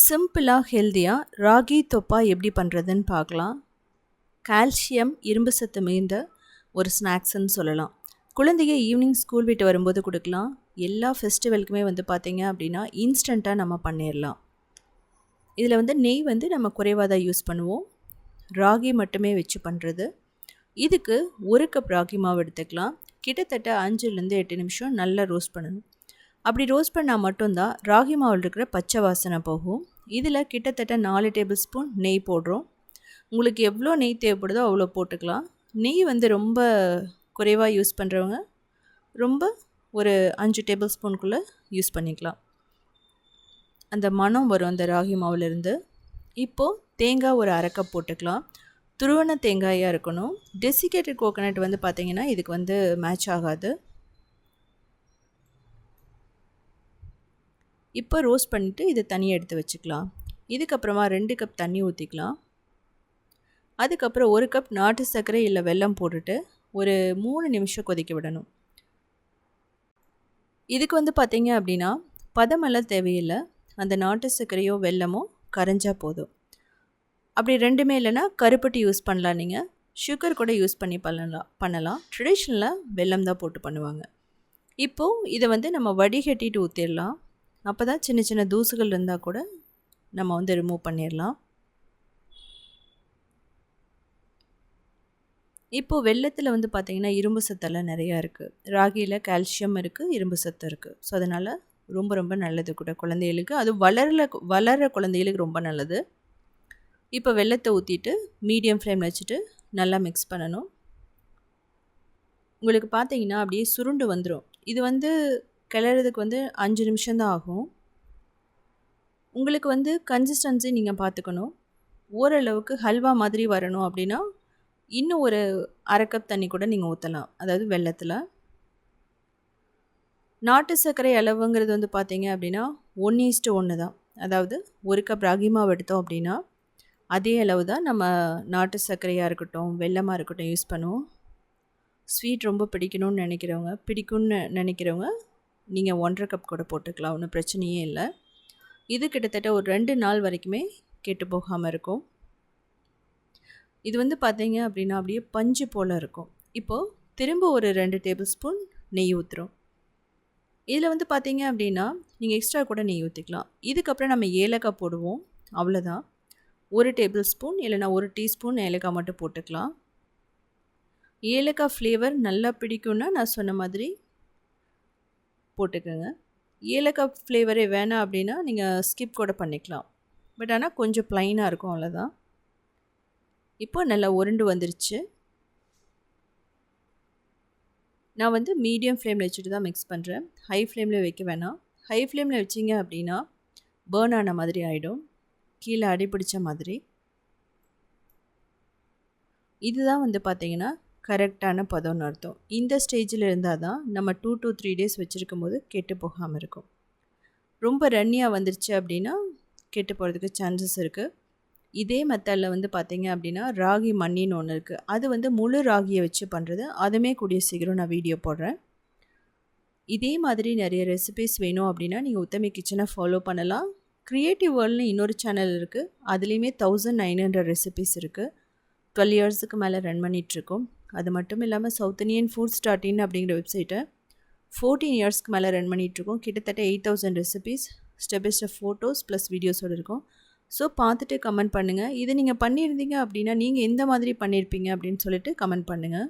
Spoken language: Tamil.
சிம்பிளாக ஹெல்த்தியாக ராகி தொப்பா எப்படி பண்ணுறதுன்னு பார்க்கலாம். கால்சியம் இரும்பு சத்து மிகுந்த ஒரு ஸ்நாக்ஸ்ன்னு சொல்லலாம். குழந்தைங்க ஈவினிங் ஸ்கூல் விட்டு வரும்போது கொடுக்கலாம். எல்லா ஃபெஸ்டிவலுக்குமே வந்து பார்த்திங்க அப்படின்னா இன்ஸ்டண்ட்டாக நம்ம பண்ணிடலாம் இதில் வந்து நெய் வந்து நம்ம குறைவாக தான் யூஸ் பண்ணுவோம். ராகி மட்டுமே வச்சு பண்ணுறது இதுக்கு ஒரு கப் ராகி மாவு எடுத்துக்கலாம். கிட்டத்தட்ட அஞ்சுலேருந்து எட்டு நிமிஷம் நல்லா ரோஸ்ட் பண்ணணும். அப்படி ரோஸ்ட் பண்ணால் மட்டும்தான் ராகி மாவில் இருக்கிற பச்சை வாசனை போகும். இதில் கிட்டத்தட்ட நாலு டேபிள் ஸ்பூன் நெய் போடுறோம். உங்களுக்கு எவ்வளோ நெய் தேவைப்படுதோ அவ்வளோ போட்டுக்கலாம். நெய் வந்து ரொம்ப குறைவாக யூஸ் பண்ணுறவங்க ரொம்ப ஒரு அஞ்சு டேபிள் ஸ்பூனுக்குள்ளே யூஸ் பண்ணிக்கலாம். அந்த மனம் வரும் அந்த ராகி மாவுலேருந்து இப்போது தேங்காய் ஒரு அரைக்கப் போட்டுக்கலாம். துருவன தேங்காயாக இருக்கணும். டெசிகேட்டட் கோகோனட் வந்து பார்த்திங்கன்னா இதுக்கு வந்து மேட்ச் ஆகாது. இப்போ ரோஸ்ட் பண்ணிவிட்டு இதை தனியாக எடுத்து வச்சுக்கலாம். இதுக்கப்புறமா ரெண்டு கப் தண்ணி ஊற்றிக்கலாம் அதுக்கப்புறம் ஒரு கப் நாட்டு சர்க்கரை இல்லை வெல்லம் போட்டுட்டு ஒரு மூணு நிமிஷம் கொதிக்க விடணும். இதுக்கு வந்து பார்த்திங்க அப்படின்னா பதமெல்லாம் தேவையில்லை. அந்த நாட்டு சர்க்கரையோ வெல்லமோ கரைஞ்சால் போதும். அப்படி ரெண்டுமே இல்லைன்னா கருப்பட்டி யூஸ் பண்ணலாம் நீங்கள் சுகர் கூட யூஸ் பண்ணி பண்ணலாம். பண்ணலாம் ட்ரெடிஷ்னலாக வெல்லம் தான் போட்டு பண்ணுவாங்க. இப்போது இதை வந்து நம்ம வடிகட்டிட்டு ஊற்றிடலாம் அப்போ தான் சின்ன சின்ன தூசுகள் இருந்தால் கூட நம்ம வந்து ரிமூவ் பண்ணிடலாம் இப்போது வெள்ளத்தில் வந்து பார்த்திங்கன்னா இரும்பு சத்தெல்லாம் நிறையா இருக்குது ராகியில் கால்சியம் இருக்குது இரும்பு சத்து இருக்குது ஸோ அதனால் ரொம்ப ரொம்ப நல்லது கூட குழந்தைகளுக்கு. அது வளரல வளர்கிற குழந்தைகளுக்கு ரொம்ப நல்லது. இப்போ வெள்ளத்தை ஊற்றிட்டு மீடியம் ஃப்ளேமில் வச்சுட்டு நல்லா மிக்ஸ் பண்ணணும். உங்களுக்கு பார்த்தீங்கன்னா அப்படியே சுருண்டு வந்துடும் இது வந்து கிளறதுக்கு வந்து அஞ்சு நிமிஷம்தான் ஆகும். உங்களுக்கு வந்து கன்சிஸ்டன்சி நீங்கள் பார்த்துக்கணும் ஓரளவுக்கு ஹல்வா மாதிரி வரணும் அப்படின்னா இன்னும் ஒரு அரை கப் தண்ணி கூட நீங்கள் ஊற்றலாம் அதாவது வெள்ளத்தில் நாட்டு சர்க்கரை அளவுங்கிறது வந்து பார்த்தீங்க அப்படின்னா ஒன் ஈஸ்ட்டு ஒன்று தான். அதாவது ஒரு கப் ராகி மாவு எடுத்தோம் அப்படின்னா அதே அளவு தான் நம்ம நாட்டு சர்க்கரையாக இருக்கட்டும் வெள்ளமாக இருக்கட்டும் யூஸ் பண்ணுவோம். ஸ்வீட் ரொம்ப பிடிக்கணும்னு நினைக்கிறவங்க பிடிக்கும்னு நினைக்கிறவங்க நீங்கள் ஒன்றரை கப் கூட போட்டுக்கலாம் ஒன்றும் பிரச்சனையே இல்லை. இது கிட்டத்தட்ட ஒரு ரெண்டு நாள் வரைக்குமே கெட்டு போகாமல் இருக்கும். இது வந்து பார்த்தீங்க அப்படின்னா அப்படியே பஞ்சு போல் இருக்கும். இப்போது திரும்ப ஒரு ரெண்டு டேபிள் ஸ்பூன் நெய் ஊற்றுறோம் இதில் வந்து பார்த்தீங்க அப்படின்னா நீங்கள் எக்ஸ்ட்ரா கூட நெய் ஊற்றிக்கலாம் இதுக்கப்புறம் நம்ம ஏலக்காய் போடுவோம் அவ்வளோதான் ஒரு டேபிள் ஸ்பூன் இல்லைனா ஒரு டீஸ்பூன் ஏலக்காய் மட்டும் போட்டுக்கலாம். ஏலக்காய் ஃப்ளேவர் நல்லா பிடிக்கும்னா நான் சொன்ன மாதிரி போட்டுக்கோங்க. ஏலக்காய் ஃப்ளேவரே வேணாம் அப்படின்னா நீங்கள் ஸ்கிப் கூட பண்ணிக்கலாம். பட் ஆனால் கொஞ்சம் ப்ளைனாக இருக்கும் அவ்வளோதான் இப்போ நல்லா உருண்டு வந்துருச்சு. நான் வந்து மீடியம் ஃப்ளேமில் வச்சுட்டு தான் மிக்ஸ் பண்ணுறேன் ஹை ஃப்ளேமில் வைக்க வேணாம். ஹை ஃப்ளேமில் வச்சிங்க அப்படின்னா பேர்ன் ஆன மாதிரி ஆகிடும் கீழே அடிப்பிடிச்ச மாதிரி. இதுதான் வந்து பார்த்திங்கன்னா கரெக்டான பதம்னு அர்த்தம். இந்த ஸ்டேஜில் இருந்தால் தான் நம்ம டூ டூ த்ரீ டேஸ் வச்சுருக்கும் போது கெட்டு போகாமல் இருக்கும். ரொம்ப ரன்னியாக வந்துருச்சு அப்படின்னா கெட்டு போகிறதுக்கு சான்சஸ் இருக்குது இதே மெத்தடில் வந்து பார்த்திங்க அப்படின்னா ராகி மண்ணின்னு ஒன்று இருக்குது அது வந்து முழு ராகியை வச்சு பண்ணுறது அதுவுமே கூடிய சீக்கிரம் நான் வீடியோ போடுறேன். இதே மாதிரி நிறைய ரெசிபிஸ் வேணும் அப்படின்னா நீங்கள் உத்தமி கிச்சனை ஃபாலோ பண்ணலாம். க்ரியேட்டிவ் வேர்ல்டுன்னு இன்னொரு சேனல் இருக்குது அதுலேயுமே தௌசண்ட் நைன் ஹண்ட்ரட் ரெசிபிஸ் இருக்குது டுவெல் இயர்ஸுக்கு மேலே ரன் பண்ணிகிட்ருக்கோம் அது மட்டும் இல்லாமல் South Indian foods dot in அப்படிங்கிற வெப்சைட்டை ஃபோர்டீன் இயர்ஸ்க்கு மேலே ரன் பண்ணிகிட்ருக்கோம் கிட்டத்தட்ட eight thousand recipes step by step photos plus வீடியோஸோடு இருக்கும். ஸோ பார்த்துட்டு கமெண்ட் பண்ணுங்கள் இது நீங்கள் பண்ணியிருந்தீங்க அப்படின்னா நீங்கள் எந்த மாதிரி பண்ணியிருப்பீங்க அப்படின்னு சொல்லிட்டு கமெண்ட் பண்ணுங்கள்